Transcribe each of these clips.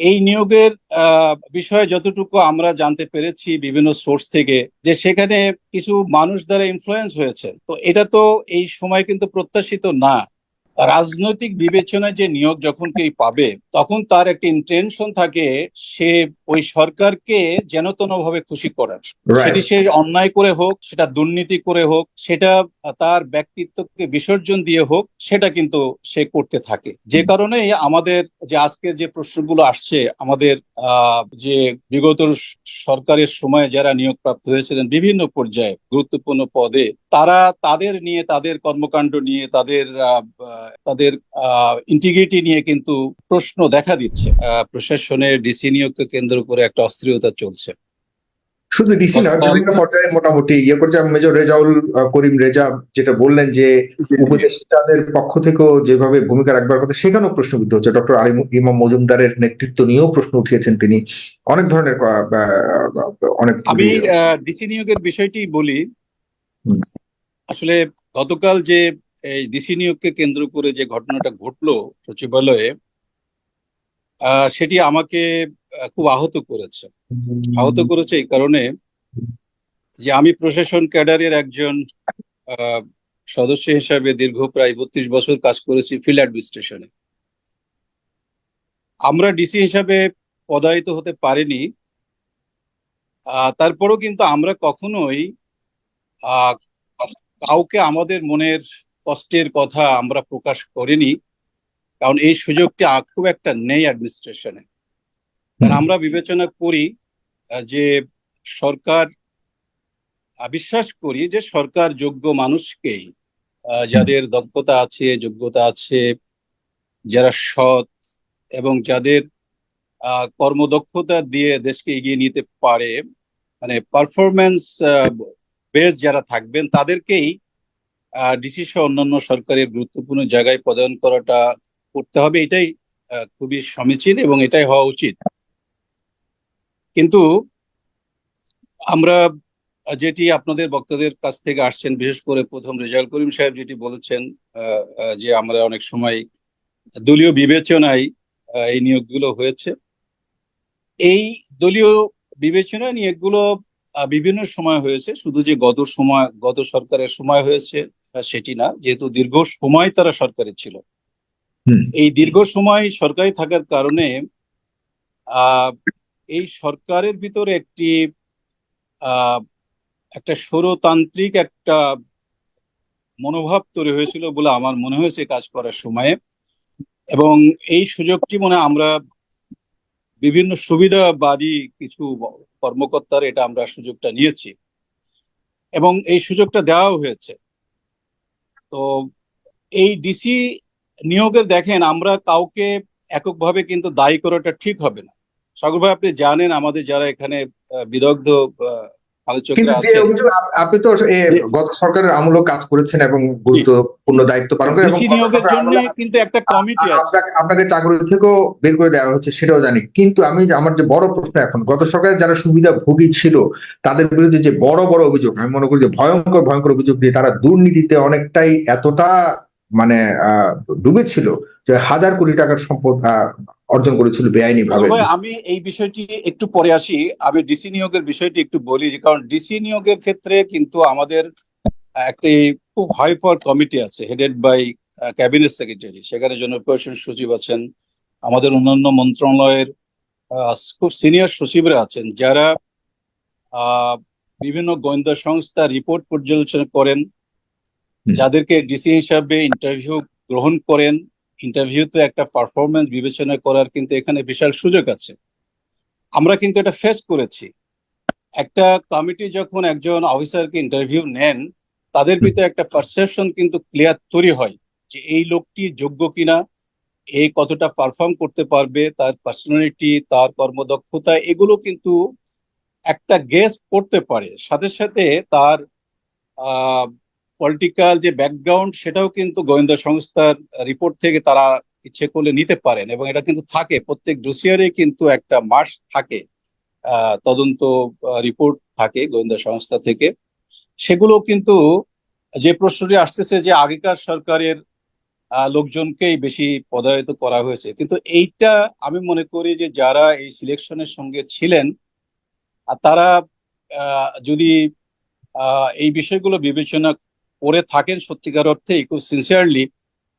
এই নিয়োগের বিষয়ে যতটুকু আমরা জানতে পেরেছি বিভিন্ন সোর্স থেকে, যে সেখানে কিছু মানুষ দ্বারা ইনফ্লুয়েন্স হয়েছে। তো এটা তো এই সময় কিন্তু প্রত্যাশিত না। রাজনৈতিক বিবেচনায় যে নিয়োগ যখন কেউ পাবে তখন তার একটা ইন্টেনশন থাকে সে ওই সরকারকে যেন ভাবে খুশি করার। সেটি সে অন্যায় করে হোক সেটা দুর্নীতি করে হোক সেটা তার ব্যক্তিত্বকে বিসর্জন দিয়ে হোক সেটা কিন্তু সে করতে থাকে। যে কারণে আমাদের যে আজকে যে প্রশ্নগুলো আসছে আমাদের আহ, যে বিগত সরকারের সময় যারা নিয়োগপ্রাপ্ত হয়েছিলেন বিভিন্ন পর্যায়ে গুরুত্বপূর্ণ পদে তারা তাদের নিয়ে তাদের কর্মকাণ্ড নিয়ে তাদের তাদের ইন্টিগ্রিটি নিয়ে কিন্তু প্রশ্ন দেখা দিচ্ছে। প্রশাসনের ডিসি নিয়োগকে কেন্দ্র করে একটা অস্থিরতা চলছে। শুধু ডিসি নয় বিভিন্ন পর্যায়ে মোটামুটি ইয়ে করছে মেজর রেজাউল করিম রেজা যেটা বললেন যে উপদেষ্টাদের পক্ষ থেকেও যেভাবে ভূমিকা রাখবার কথা সেখানেও প্রশ্নবিদ্ধ হচ্ছে। ডক্টর আলী ইমাম মজুমদারের নেতৃত্ব নিয়েও প্রশ্ন উঠিয়েছেন তিনি। অনেক ধরনের অনেক আমি ডিসি নিয়োগের বিষয়টি বলি। আসলে গতকাল যে এই ডিসি নিয়োগকে কেন্দ্র করে যে ঘটনাটা ঘটলো সচিবালয়ে সেটি আমাকে খুব আহত করেছে। আহত করেছে এই কারণে যে আমি প্রশাসন ক্যাডারের একজন সদস্য হিসাবে দীর্ঘ প্রায় বত্রিশ বছর কাজ করেছি ফিল্ড অ্যাডমিনিস্ট্রেশনে। আমরা ডিসি হিসাবে পদায়িত হতে পারিনি। আহ, তারপরেও কিন্তু আমরা কখনোই আহ, কাউকে আমাদের মনের কষ্টের কথা আমরা প্রকাশ করিনি কারণ এই সুযোগটি খুব একটা নেই অ্যাডমিনিস্ট্রেশনে কারণ আমরা বিবেচনা করি যে সরকার বিশ্বাস করি যে সরকার যোগ্য মানুষকেই যাদের দক্ষতা আছে যোগ্যতা আছে যারা সৎ এবং যাদের কর্মদক্ষতা দিয়ে দেশকে এগিয়ে নিতে পারে মানে পারফরমেন্স বেস যারা থাকবেন, তাদেরকেই ডিসি সহ অন্যান্য সরকারের গুরুত্বপূর্ণ জায়গায় পদায়ন করাটা করতে হবে, এটাই খুবই সমীচীন এবং এটাই হওয়া উচিত। কিন্তু, আমরা যেটি আপনাদের বক্তাদের কাছ থেকে আসছেন, বিশেষ করে প্রথম রেজাল করিম সাহেব যেটি বলেছেন যে আমরা অনেক সময় দলীয় বিবেচনায় এই নিয়োগগুলো হয়েছে। এই দলীয় বিবেচনা নিয়োগগুলো বিভিন্ন সময় হয়েছে। শুধু যে গত সময় গত সরকারের সময় হয়েছে সেটি না। যেহেতু দীর্ঘ সময় তারা সরকারে ছিল। এই দীর্ঘ সময় সরকারি থাকার কারণে আহ, এই সরকারের ভিতরে একটি আহ, একটা স্বরতান্ত্রিক একটা মনোভাব তৈরি হয়েছিল বলে আমার মনে হয়েছে কাজ করার সময়ে। এবং এই সুযোগটি মনে আমরা বিভিন্ন সুবিধাবাদী কিছু কর্মকর্তার এটা আমরা সুযোগটা নিয়েছি। এবং এই সুযোগটা দেওয়া হয়েছে। তো এই ডিসি নিয়োগের দেখেন, আমরা কাউকে এককভাবে কিন্তু দায়ী করাটা ঠিক হবে না। সাগর ভাই, আপনি জানেন, আমাদের যারা এখানে বিদগ্ধ কিন্তু আলোচকরা যে অভিযোগ আপনি তো গত সরকারের আমলও কাজ করেছেন এবং গুরুত্বপূর্ণ দায়িত্ব পালন এবং আমলে কিন্তু একটা কমিটি আপনাকে আপনাকে চাকরি থেকেও বের করে দেওয়া হচ্ছে সেটাও জানি। কিন্তু আমি আমার যে বড় প্রশ্ন এখন গত সরকারের যারা সুবিধাভোগী ছিল তাদের বিরুদ্ধে যে বড় বড় অভিযোগ আমি মনে করি যে ভয়ঙ্কর ভয়ঙ্কর অভিযোগ দিয়ে তারা দুর্নীতিতে অনেকটাই এতটা মানে ডুবেছিল যে হাজার কোটি টাকার সম্পদ অর্জন করেছিল বেআইনি ভাবে আমি এই বিষয়টি একটু পরে আসি। আমি ডিসি নিয়োগের বিষয়টি একটু বলি, যে কারণ ডিসি নিয়োগের ক্ষেত্রে কিন্তু আমাদের একটি খুব হাই কমিটি আছে হেডেড বাই ক্যাবিনেট সেক্রেটারি সেখানে জনপ্রশাসন সচিব আছেন। আমাদের অন্যান্য মন্ত্রণালয়ের খুব সিনিয়র সচিবরা আছেন, যারা বিভিন্ন গোয়েন্দা সংস্থা রিপোর্ট পর্যালোচনা করেন। যাদেরকে ডিসি হিসাবে ইন্টারভিউ গ্রহণ করেন ইন্টারভিউতে একটা পারফরমেন্স বিবেচনা করার কিন্তু এখানে বিশাল সুযোগ আছে। আমরা কিন্তু এটা ফেস করেছি। একটা কমিটি যখন একজন অফিসারকে ইন্টারভিউ নেন তাদের ভিতরে একটা পারসেপশন কিন্তু ক্লিয়ার তৈরি হয় যে এই লোকটি যোগ্য কিনা এই কতটা পারফর্ম করতে পারবে তার পার্সোনালিটি তার কর্মদক্ষতা এগুলো কিন্তু একটা গেস করতে পারে। সাথে সাথে তার পলিটিক্যাল যে ব্যাকগ্রাউন্ড সেটাও কিন্তু গোয়েন্দা সংস্থার রিপোর্ট থেকে তারা ইচ্ছে করলে নিতে পারেন এবং এটা কিন্তু থাকে। প্রত্যেক ডোসিয়ারে কিন্তু একটা মার্কস থাকে তদন্ত রিপোর্ট থাকে গোয়েন্দা সংস্থা থেকে। সেগুলো কিন্তু যে প্রশ্নটি আসতেছে যে আগেকার সরকারের লোকজনকেই বেশি পদায়িত করা হয়েছে। কিন্তু এইটা আমি মনে করি যে যারা এই সিলেকশনের সঙ্গে ছিলেন তারা যদি এই বিষয়গুলো বিবেচনা করে থাকেন সত্যিকার অর্থে খুব সিনসিয়ারলি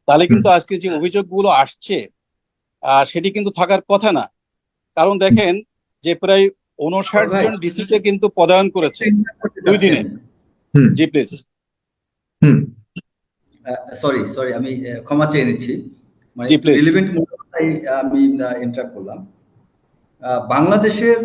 তাহলে কিন্তু আজকে যে অভিযোগগুলো আসছে আহ, সেটি কিন্তু থাকার কথা না। কারণ দেখেন যে প্রায় উনষাট জন ডিসিকে কিন্তু পদায়ন করেছে দুই দিনে। জি প্লিজ হুম। সরি সরি আমি ক্ষমা চেয়ে নিচ্ছি। মানে রিলেভেন্ট আমি ইন্টারাপ্ট করলাম। আহ, বাংলাদেশের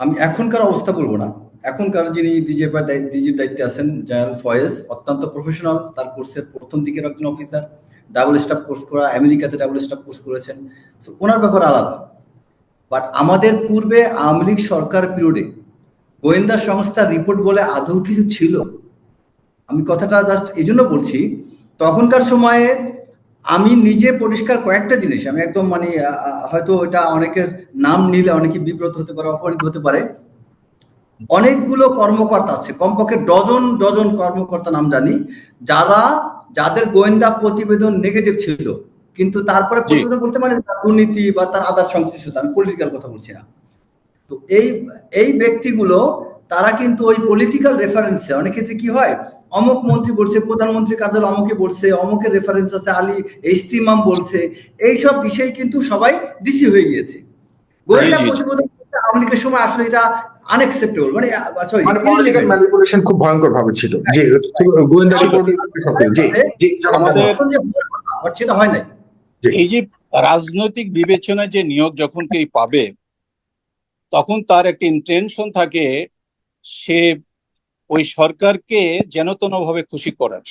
আমি এখনকার অবস্থা বলব না এখনকার যিনি ডিজি ডিজির দায়িত্বে আছেন, জেনারেল ফয়েজ, অত্যন্ত প্রফেশনাল তার কোর্সের প্রথম দিকের একজন অফিসার ডাবল স্টাফ কোর্স করা, আমেরিকাতে ডাবল স্টাফ কোর্স করেছেন। সো ওনার ব্যাপার আলাদা। বাট আমাদের পূর্বে আওয়ামী লীগ সরকার পিরিয়ডে গোয়েন্দা সংস্থার রিপোর্ট বলে আদৌ কিছু ছিল? আমি কথাটা জাস্ট এই জন্য বলছি, তখনকার সময়ে আমি নিজে পরিষ্কার কয়েকটা জিনিস, আমি একদম মানে হয়তো এটা অনেকের নাম নিলে অনেকে বিব্রত হতে পারে, অপমানিত হতে পারে অনেকগুলো কর্মকর্তা আছে কমপক্ষে ডজন ডজন কর্মকর্তা নাম জানি যারা যাদের গোয়েন্দা প্রতিবেদন নেগেটিভ ছিল কিন্তু তারপরে প্রতিবেদন বলতে মানে দুর্নীতি বা তার আদার সংশ্লিষ্টতা আমি পলিটিক্যাল কথা বলছি না। তো এই এই ব্যক্তিগুলো তারা কিন্তু ওই পলিটিক্যাল রেফারেন্সে অনেক ক্ষেত্রে কি হয় অমুক মন্ত্রী বলছে প্রধানমন্ত্রী কার্যালয় অমুকে বলছে অমুকের রেফারেন্স আছে আলী ইস্তিমাম বলছে এইসব বিষয় কিন্তু সবাই ডিসি হয়ে গিয়েছে। গোয়েন্দা। প্রতিবেদন আওয়ামী লীগের সময় আসলে এটা আনএক্সেপ্টেবল মানে সরি মানে পলিটিক্যাল ম্যানিপুলেশন খুব ভয়ঙ্কর ভাবে ছিল যে গোয়েন্দা রিপোর্ট যে যে সেটা হয় নাই। এই যে রাজনৈতিক বিবেচনায় যে নিয়োগ যখন কেউ পাবে তখন তার একটা ইন্টেনশন থাকে সে ওই সরকারকে যেন তেন ভাবে খুশি করার।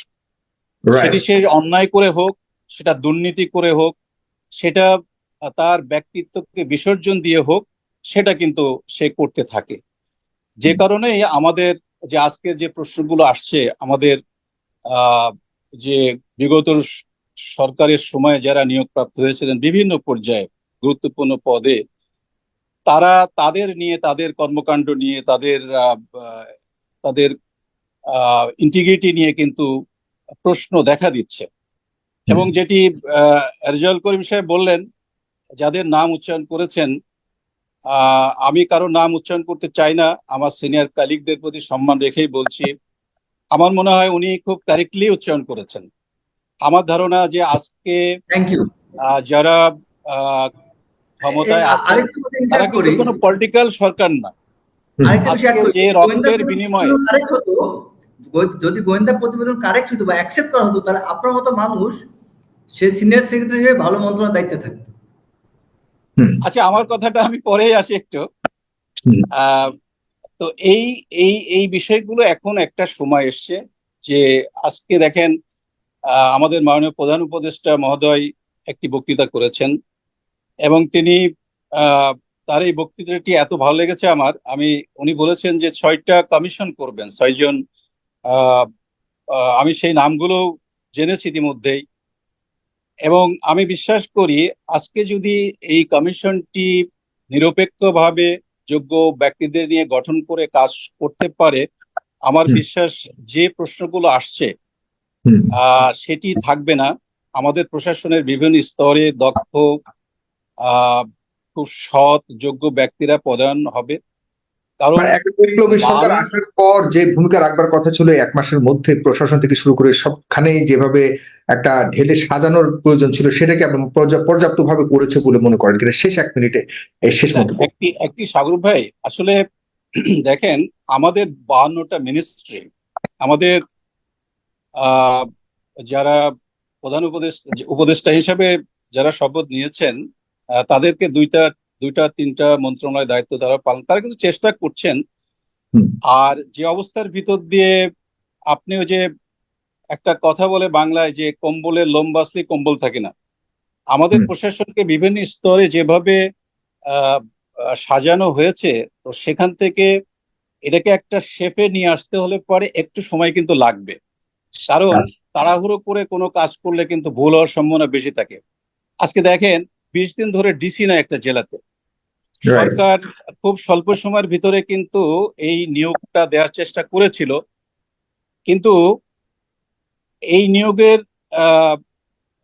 সেটি সে অন্যায় করে হোক সেটা দুর্নীতি করে হোক সেটা তার ব্যক্তিত্বকে বিসর্জন দিয়ে হোক সেটা কিন্তু সে করতে থাকে। যে কারণে আমাদের যে আজকে যে প্রশ্নগুলো আসছে আমাদের আহ, যে বিগত সরকারের সময় যারা নিয়োগপ্রাপ্ত হয়েছিলেন বিভিন্ন পর্যায়ে গুরুত্বপূর্ণ পদে তারা তাদের নিয়ে তাদের কর্মকাণ্ড নিয়ে তাদের তাদের ইন্টিগ্রিটি নিয়ে কিন্তু প্রশ্ন দেখা দিচ্ছে। এবং যেটি আহ, রেজাউল করিম সাহেব বললেন যাদের নাম উচ্চারণ করেছেন আমি কারও নাম উচ্চারণ করতে চাই না আমার সিনিয়র কালিগদের প্রতি সম্মান রেখেই বলছি আমার মনে হয় উনি খুব কারেক্টলি উচ্চারণ করেছেন। আমার ধারণা যে আজকে যারা ক্ষমতায় আছেন তারা কিন্তু কোনো পলিটিক্যাল সরকার না। যে রক্তের বিনিময়ে যদি গোয়েন্দা প্রতিবেদন কারেক্ট হতো বা অ্যাকসেপ্ট করা হতো তাহলে আপনার মতো মানুষ সে সিনিয়র সেক্রেটারি হয়ে ভালো মন্ত্রণার দায়িত্বে থাকতো। আচ্ছা আমার কথাটা আমি পরে আসি একটু। তো এই এই এই বিষয়গুলো এখন একটা সময় এসছে যে আজকে দেখেন আমাদের মাননীয় প্রধান উপদেষ্টা মহোদয় একটি বক্তৃতা করেছেন এবং তিনি আহ, তার এই বক্তৃতাটি এত ভালো লেগেছে আমার। আমি উনি বলেছেন যে ছয়টা কমিশন করবেন ছয়জন আমি সেই নামগুলো জেনেছি ইতিমধ্যেই। এবং আমি বিশ্বাস করি আজকে যদি এই কমিশনটি নিরপেক্ষভাবে যোগ্য ব্যক্তিদের নিয়ে গঠন করে কাজ করতে পারে আমার বিশ্বাস যে প্রশ্নগুলো আসছে আহ, সেটি থাকবে না। আমাদের প্রশাসনের বিভিন্ন স্তরে দক্ষ আহ, খুব সৎ যোগ্য ব্যক্তিরা প্রদান হবে। কারণ মানে বিপ্লবী সরকার আসার পর যে ভূমিকা রাখবার কথা ছিল এক মাসের মধ্যে প্রশাসন থেকে শুরু করে সবখানে যেভাবে একটা ঢেলে সাজানোর প্রয়োজন ছিল সেটাকে আপনি পর্যাপ্ত ভাবে করেছে বলে মনে করেন কিনা? শেষ এক মিনিটে শেষ মন্তব্য একটি একটি সাগর ভাই আসলে দেখেন আমাদের বাহান্নটা মিনিস্ট্রি আমাদের যারা প্রধান উপদেশ উপদেষ্টা হিসাবে যারা শপথ নিয়েছেন তাদেরকে দুইটা দুইটা তিনটা মন্ত্রণালয় দায়িত্ব তারা পালন তারা কিন্তু চেষ্টা করছেন। আর যে অবস্থার ভিতর দিয়ে আপনি ওই যে একটা কথা বলে বাংলায় যে কম্বলের লোম বাসলে কম্বল থাকে না। আমাদের প্রশাসনকে বিভিন্ন স্তরে যেভাবে সাজানো হয়েছে তো সেখান থেকে এটাকে একটা শেপে নিয়ে আসতে হলে পরে একটু সময় কিন্তু লাগবে। কারণ তাড়াহুড়ো করে কোনো কাজ করলে কিন্তু ভুল হওয়ার সম্ভাবনা বেশি থাকে। আজকে দেখেন বিশ দিন ধরে ডিসি না একটা জেলাতে. সরকার খুব স্বল্প সময়ের ভিতরে কিন্তু এই নিয়োগটা দেওয়ার চেষ্টা করেছিল। কিন্তু এই নিয়োগের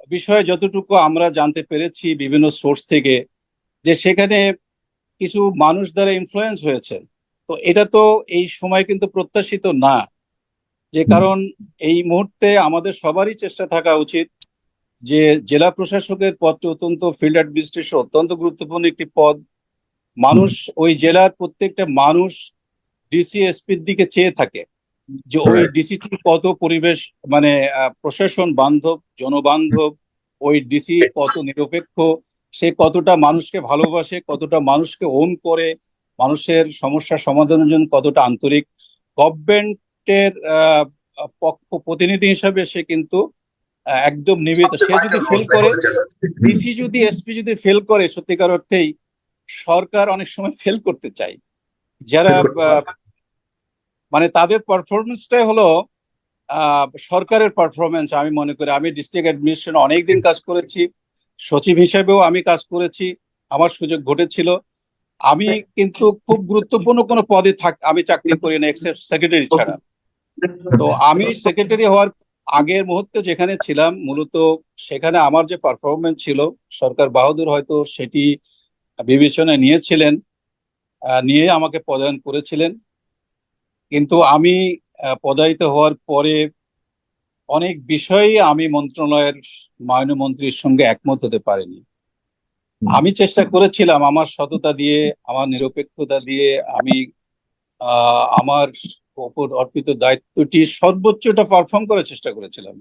বিষয়ে যতটুকু আমরা জানতে পেরেছি বিভিন্ন সোর্স থেকে যে সেখানে কিছু মানুষ দ্বারা ইনফ্লুয়েন্স হয়েছে। তো এটা তো এই সময় কিন্তু প্রত্যাশিত না যে কারণ এই মুহূর্তে আমাদের সবারই চেষ্টা থাকা উচিত যে জেলা প্রশাসকের পদটি অত্যন্ত ফিল্ড অ্যাডমিনিস্ট্রেশন অত্যন্ত গুরুত্বপূর্ণ একটি পদ মানুষ ওই জেলার প্রত্যেকটা মানুষ ডিসি এসপির দিকে চেয়ে থাকে যে ওই. ডিসিটি কত পরিবেশ মানে আহ, প্রশাসন বান্ধব জনবান্ধব ওই ডিসি কত নিরপেক্ষ সে কতটা মানুষকে ভালোবাসে কতটা মানুষকে ওন করে মানুষের সমস্যা সমাধানের জন্য কতটা আন্তরিক গভর্নমেন্টের পক্ষ প্রতিনিধি হিসাবে সে কিন্তু আহ, একদম নিবেদিত সে যদি ফেল করে ডিসি যদি এসপি যদি ফেল করে সত্যিকার অর্থেই সরকার অনেক সময় ফেল করতে চায়। যারা মানে তাদের পারফরমেন্সটাই হলো সরকারের পারফরমেন্স আমি মনে করি আমি ডিস্ট্রিক্ট অ্যাডমিনিস্ট্রেশন অনেকদিন কাজ করেছি সচিব হিসেবেও আমি কাজ করেছি আমার সুযোগ ঘটেছিল। আমি কিন্তু খুব গুরুত্বপূর্ণ কোনো পদে থাক আমি চাকরি করি না এক্সেপ্ট সেক্রেটারি ছাড়া। তো আমি সেক্রেটারি হওয়ার আগের মুহূর্তে যেখানে ছিলাম মূলত সেখানে আমার যে পারফরমেন্স ছিল সরকার বাহাদুর হয়তো সেটি বিবেচনায় নিয়েছিলেন নিয়ে আমাকে পদায়ন করেছিলেন। কিন্তু আমি পদায়িত হওয়ার পরে অনেক বিষয়ে আমি মন্ত্রণালয়ের মাননীয় মন্ত্রীর সঙ্গে একমত হতে পারিনি। আমি চেষ্টা করেছিলাম আমার সততা দিয়ে আমার নিরপেক্ষতা দিয়ে আমি আহ, আমার ওপর অর্পিত দায়িত্বটি সর্বোচ্চটা পারফর্ম করার চেষ্টা করেছিলাম।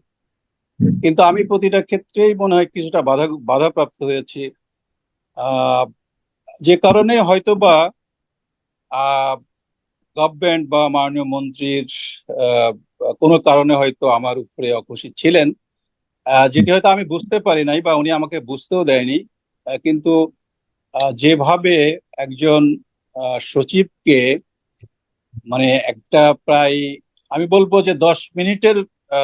কিন্তু আমি প্রতিটা ক্ষেত্রেই মনে হয় কিছুটা বাধা বাধাপ্রাপ্ত হয়েছি। আহ, যে কারণে হয়তো বা গভর্নমেন্ট বা মাননীয় মন্ত্রীর কোনো কারণে হয়তো আমার উপরে অখুশি ছিলেন যেটি হয়তো আমি বুঝতে পারি নাই বা উনি আমাকে বুঝতেও দেয়নি কিন্তু যেভাবে একজন সচিবকে মানে একটা প্রায় আমি বলব যে দশ মিনিটের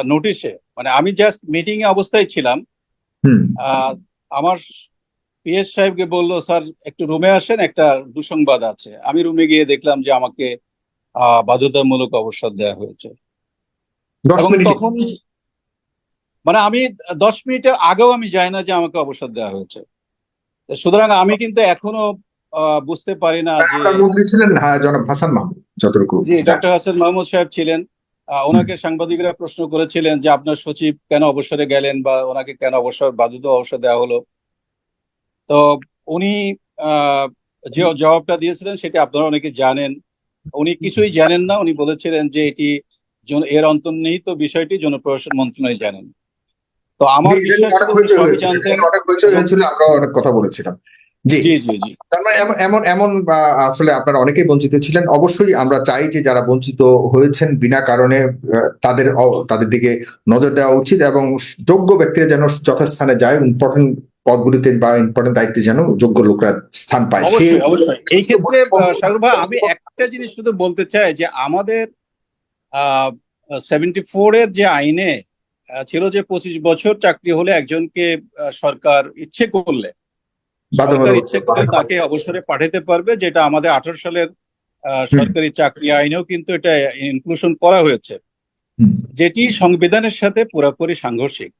নোটিশে মানে আমি জাস্ট মিটিং এ অবস্থায় ছিলাম আহ, আমার পিএস সাহেবকে বলল স্যার একটু রুমে আসেন একটা দুঃসংবাদ আছে। আমি রুমে গিয়ে দেখলাম যে আমাকে আহ, বাধ্যতামূলক অবসর দেওয়া হয়েছে। তখন মানে আমি দশ মিনিটের আগেও আমি যাই না যে আমাকে অবসর দেওয়া হয়েছে। সুতরাং আমি কিন্তু এখনও আহ, বুঝতে পারি না যে মন্ত্রী ছিলেন হ্যাঁ জনাব হাসান মাহমুদ যতটুকু জি ডক্টর হাসান মাহমুদ সাহেব ছিলেন। আহ, ওনাকে সাংবাদিকরা প্রশ্ন করেছিলেন যে আপনার সচিব কেন অবসরে গেলেন বা ওনাকে কেন অবসর বাধ্যতা অবসর দেওয়া হলো? তো উনি আহ, যে জবাবটা দিয়েছিলেন সেটা আপনারা অনেকে জানেন। উনি কিছুই জানেন না উনি বলেছিলেন যে এটি এর অন্তর্নিহিত বিষয়টি জনপ্রশাসন মন্ত্রণালয় জানেন। তো আমার অনেক কথা বলেছিলাম। জি। জি জি তার মানে এমন এমন আসলে আপনারা অনেকেই বঞ্চিত ছিলেন। অবশ্যই আমরা চাই যে যারা বঞ্চিত হয়েছেন বিনা কারণে তাদের তাদের দিকে নজর দেওয়া উচিত এবং যোগ্য ব্যক্তিরা যেন যথাস্থানে যায় ইম্পর্টেন্ট পদগুলিতে বা ইম্পর্টেন্ট দায়িত্বে যেন যোগ্য লোকরা স্থান পায়। অবশ্যই এই ক্ষেত্রে ভাই আমি একটা জিনিস শুধু বলতে চাই যে আমাদের সেভেন্টি ফোর এর যে আইনে আহ, ছিল যে পঁচিশ বছর চাকরি হলে একজনকে আহ, সরকার ইচ্ছে করলে সরকার ইচ্ছে করলে তাকে অবসরে পাঠাতে পারবে যেটা আমাদের আঠারো সালের আহ, সরকারি চাকরি আইনেও কিন্তু এটা ইনক্লুশন করা হয়েছে। যেটি সংবিধানের সাথে পুরোপুরি সাংঘর্ষিক।